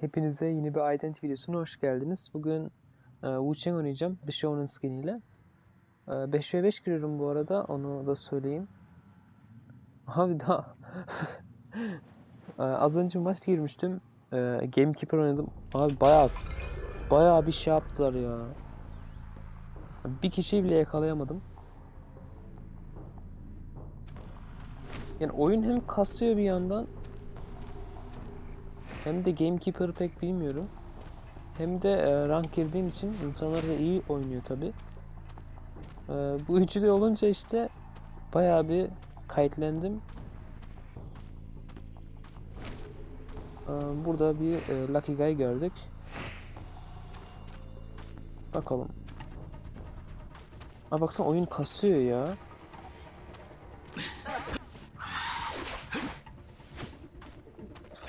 Hepinize yeni bir Ident videosuna hoş geldiniz. Bugün e, Wu Chang oynayacağım. Bir Shonen skin ile. E, 5v5 giriyorum bu arada. Onu da söyleyeyim. Abi daha... E, az önce maç girmiştim. E, Gamekeeper oynadım. Abi bayağı bayağı bir şey yaptılar ya. Bir kişiyi bile yakalayamadım. Yani oyun hem kasıyor bir yandan hem de Gamekeeper'ı pek bilmiyorum. Hem de e, rank girdiğim için insanlar da iyi oynuyor tabi. E, bu üçü de olunca işte bayağı bir kayıtlendim. E, burada bir e, Lucky Guy gördük. Bakalım. Aa baksana oyun kasıyor ya.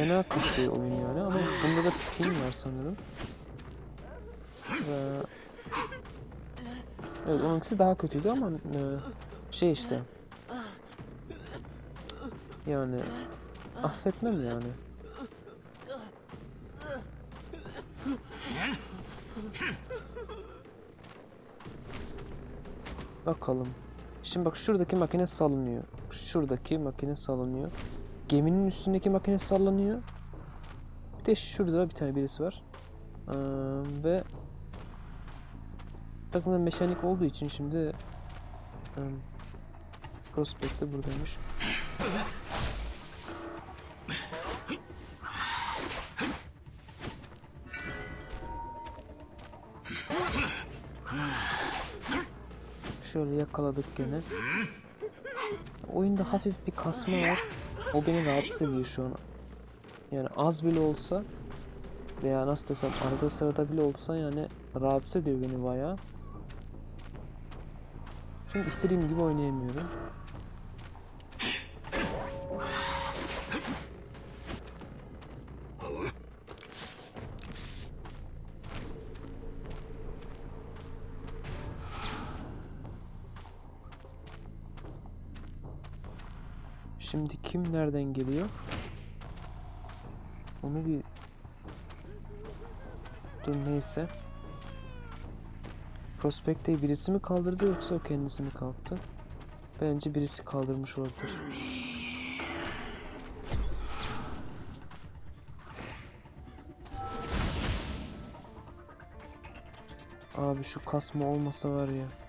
Fena kasıyor oyun yani ama bunda da ping var sanırım. Ve... Evet onunkisi daha kötüydü ama e, şey işte. Yani affetmem yani. Bakalım. Şimdi bak şuradaki makine salınıyor. Şuradaki makine salınıyor. Geminin üstündeki makine sallanıyor. Bir de şurada bir tane birisi var. Ee, ve takımda mekanik olduğu için şimdi um, Prospect de buradaymış. Şöyle yakaladık gene. Oyunda hafif bir kasma var. O beni rahatsız ediyor şu an. Yani az bile olsa veya nasıl desem arada sırada bile olsa yani rahatsız ediyor beni bayağı. Çünkü istediğim gibi oynayamıyorum. Kim nereden geliyor? Onu bir... Dur neyse. Prospekteyi birisi mi kaldırdı yoksa o kendisi mi kalktı? Bence birisi kaldırmış olabilir. Abi şu kasma olmasa var ya.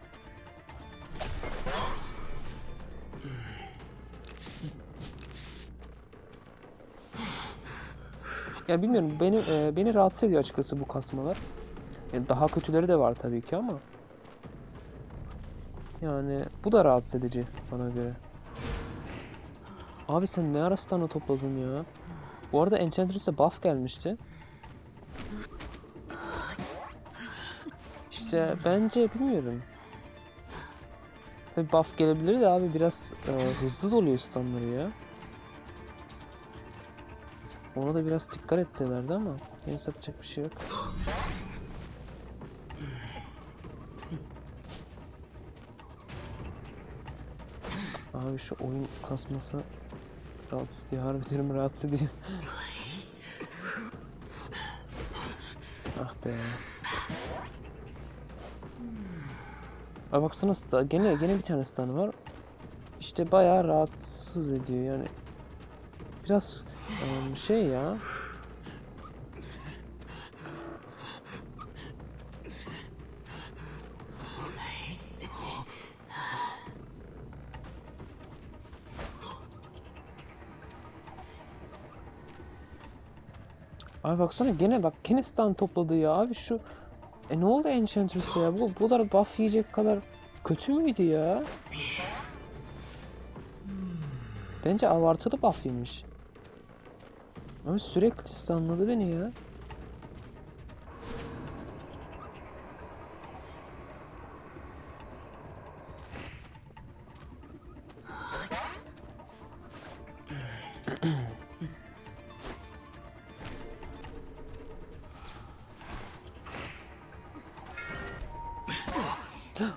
Ya bilmiyorum beni e, beni rahatsız ediyor açıkçası bu kasmalar. Yani daha kötüleri de var tabii ki ama. Yani bu da rahatsız edici bana göre. Abi sen ne ara stun'ı topladın ya? Bu arada Enchantress'e buff gelmişti. İşte bence bilmiyorum. Buff gelebilir de abi biraz e, hızlı doluyor stunları ya. Ona da biraz dikkat etselerdi ama neyse yapacak bir şey yok. Abi şu oyun kasması rahatsız ediyor. Harbi rahatsız ediyor. ah be. Abi baksana sta- gene gene bir tane stanı var. İşte bayağı rahatsız ediyor yani. Biraz em, şey ya. Abi baksana gene bak gene stun topladı ya abi şu e ne oldu Enchantress'e ya bu bu kadar buff yiyecek kadar kötü müydü ya? Bence abartılı buff yemiş. Abi sürekli stunladı beni ya.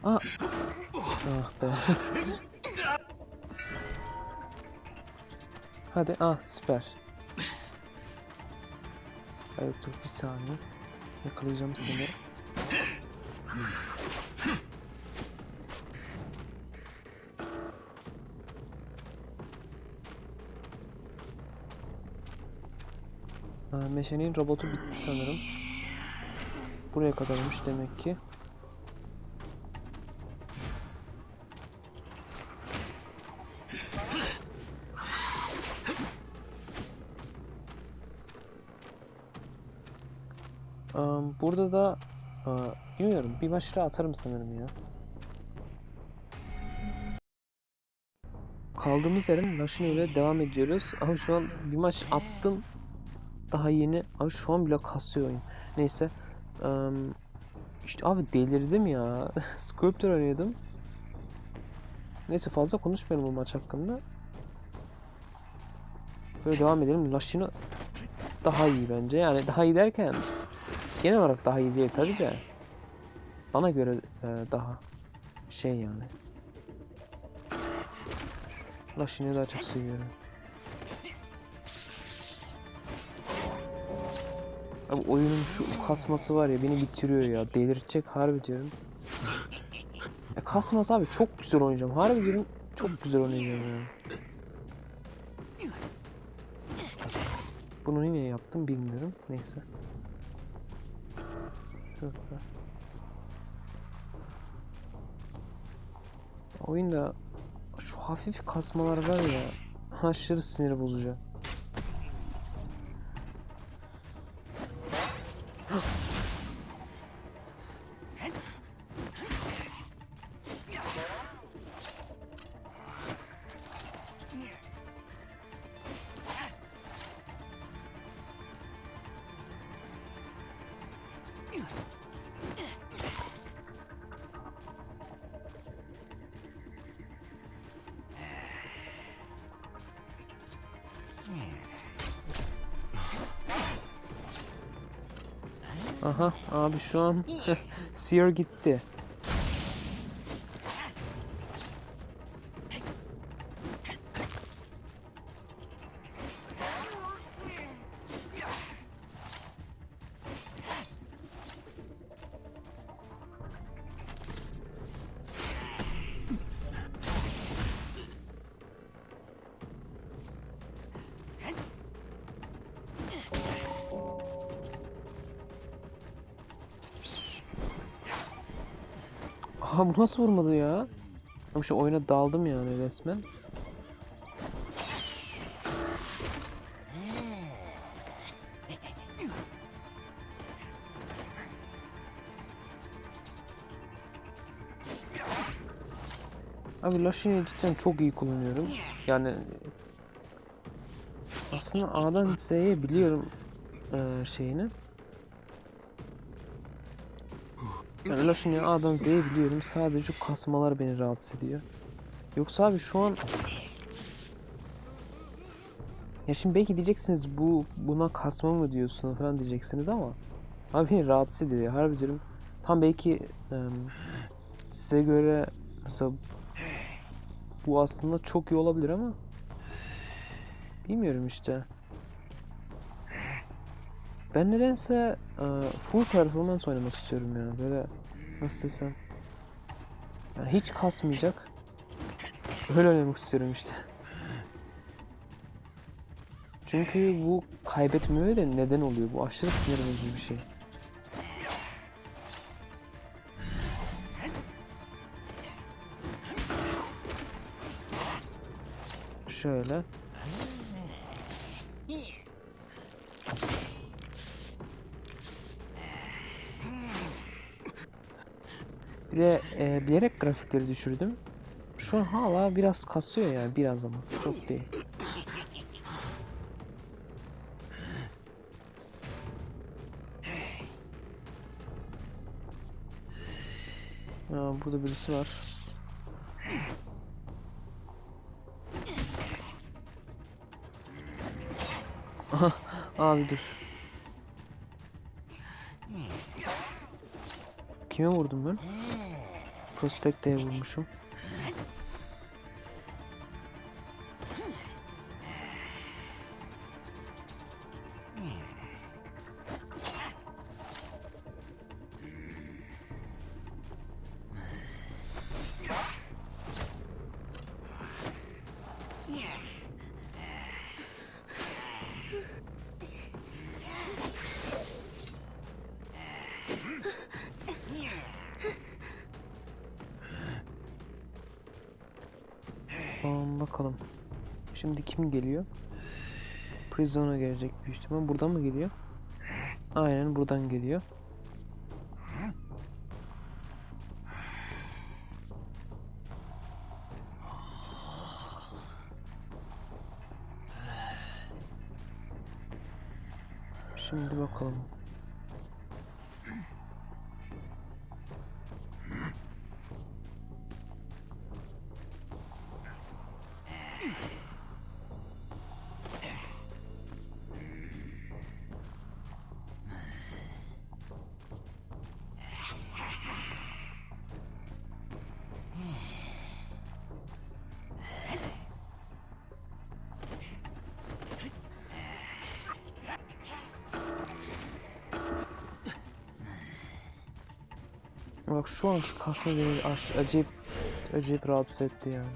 Ah be. Hadi ah süper. Evet dur bir saniye. Yakalayacağım seni. Ha, meşalenin robotu bitti sanırım. Buraya kadarmış demek ki. Burada da bilmiyorum bir daha atarım sanırım ya. Kaldığımız yerden Laşino ile devam ediyoruz. Ama şu an bir maç attım. Daha yeni. Abi şu an bile kasıyor oyun. Neyse. işte abi delirdim ya. Sculptor arıyordum. Neyse fazla konuşmuyorum bu maç hakkında. Böyle devam edelim. Laşino daha iyi bence. Yani daha iyi derken genel olarak daha iyi değil tabii de. Bana göre e, daha şey yani. Laşino'yu daha çok seviyorum. Abi oyunun şu kasması var ya beni bitiriyor ya. Delirtecek harbi diyorum. Ya kasması abi çok güzel oynayacağım. Harbi diyorum çok güzel oynayacağım ya. Bunu yine yaptım bilmiyorum. Neyse. Şurada. Oyunda şu hafif kasmalar var ya aşırı sinir bozucu. Aha abi şu an Seer gitti. Aha bu nasıl vurmadı ya? Ama şu oyuna daldım yani resmen. Abi Lashin'i cidden çok iyi kullanıyorum. Yani aslında A'dan Z'ye biliyorum eee, şeyini. Yani Lashin'i A'dan Z'ye biliyorum. Sadece kasmalar beni rahatsız ediyor. Yoksa abi şu an ya şimdi belki diyeceksiniz bu buna kasma mı diyorsun falan diyeceksiniz ama abi beni rahatsız ediyor. Harbi diyorum. Tam belki em, size göre mesela bu aslında çok iyi olabilir ama bilmiyorum işte. Ben nedense e, full performans oynamak istiyorum ya. Böyle nasıl desem. Yani hiç kasmayacak. Öyle oynamak istiyorum işte. Çünkü bu kaybetmeye de neden oluyor. Bu aşırı sinir bozucu bir şey. Şöyle. Bir de e, bilerek grafikleri düşürdüm. Şu an hala biraz kasıyor yani biraz ama çok değil. Aa, burada birisi var. Abi dur. Kime vurdum ben? prospekt um bulmuşum. Bakalım. Şimdi kim geliyor? Prison'a gelecek büyük ihtimal. Buradan mı geliyor? Aynen buradan geliyor. Şimdi bakalım. Bak şu anki kasma beni acayip acayip rahatsız etti yani.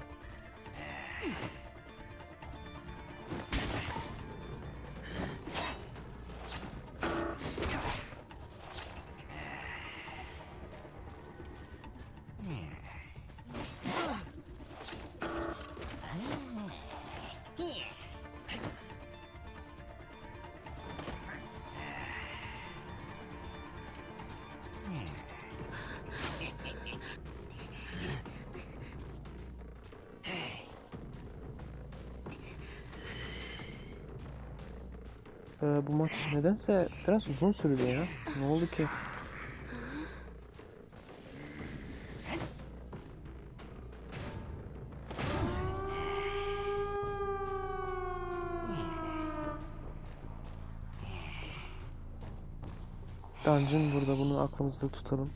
Ee, bu maç nedense biraz uzun sürdü ya. Ne oldu ki? Dungeon burada bunu aklımızda tutalım.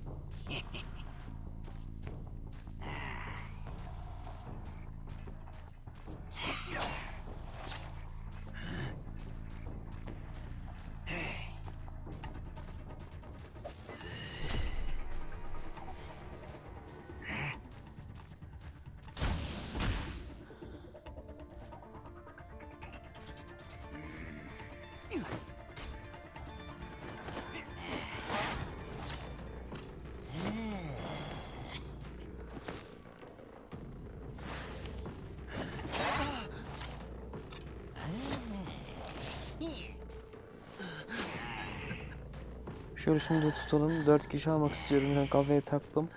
Şöyle şunu da tutalım. 4 kişi almak istiyorum. Yine kafaya taktım.